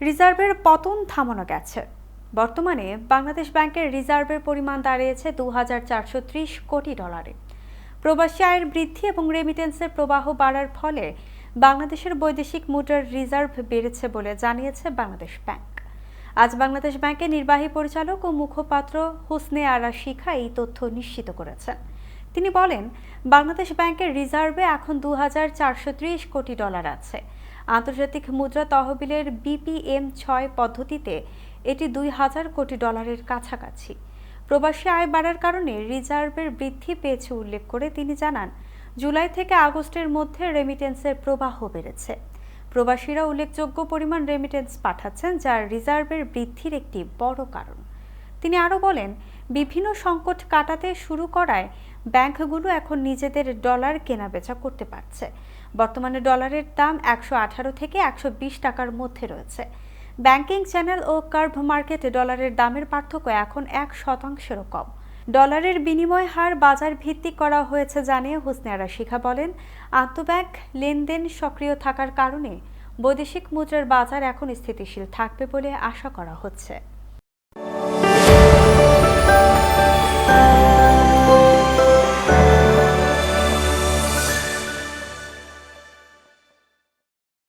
রিজার্ভের পতন থামানো গেছে। বর্তমানে বাংলাদেশ ব্যাংকের রিজার্ভের পরিমাণ দাঁড়িয়েছে দু হাজার চারশো ত্রিশ কোটি ডলারে। প্রবাসী আয়ের বৃদ্ধি এবং রেমিটেন্সের প্রবাহ বাড়ার ফলে বাংলাদেশের বৈদেশিক মুদ্রার রিজার্ভ বেড়েছে বলে জানিয়েছে বাংলাদেশ ব্যাংক। আজ বাংলাদেশ ব্যাংকের নির্বাহী পরিচালক ও মুখপাত্র হুসনে আরা শিখা এই তথ্য নিশ্চিত করেছেন। তিনি বলেন, বাংলাদেশ ব্যাংকের রিজার্ভে এখন দু হাজার চারশো ত্রিশ কোটি ডলার আছে। আন্তর্জাতিক মুদ্রা তহবিলের বিপিএম ছয় পদ্ধতিতে এটি দুই হাজার কোটি ডলারের কাছাকাছি। প্রবাসী আয় বাড়ার কারণে রিজার্ভের বৃদ্ধি পেয়েছে উল্লেখ করে তিনি জানান, জুলাই থেকে আগস্টের মধ্যে রেমিটেন্সের প্রবাহ বেড়েছে। প্রবাসীরা উল্লেখযোগ্য পরিমাণ রেমিটেন্স পাঠাচ্ছেন যা রিজার্ভের বৃদ্ধির একটি বড় কারণ। তিনি আরও বলেন বিভিন্ন সংকট কাটাতে শুরু করায় ব্যাংকগুলো এখন নিজেদের ডলার কেনাবেচা করতে পারছে। বর্তমানে ডলারের দাম একশো আঠারো থেকে একশো বিশ টাকার মধ্যে রয়েছে। ব্যাংকিং চ্যানেল ও কার্ভ মার্কেটে ডলারের দামের পার্থক্য এখন এক শতাংশেরও কম। ডলারের বিনিময় হার বাজার ভিত্তিক করা হয়েছে জানিয়ে হুসনেয়ারা শিখা বলেন, আন্তঃব্যাংক লেনদেন সক্রিয় থাকার কারণে বৈদেশিক মুদ্রার বাজার এখন স্থিতিশীল থাকবে বলে আশা করা হচ্ছে।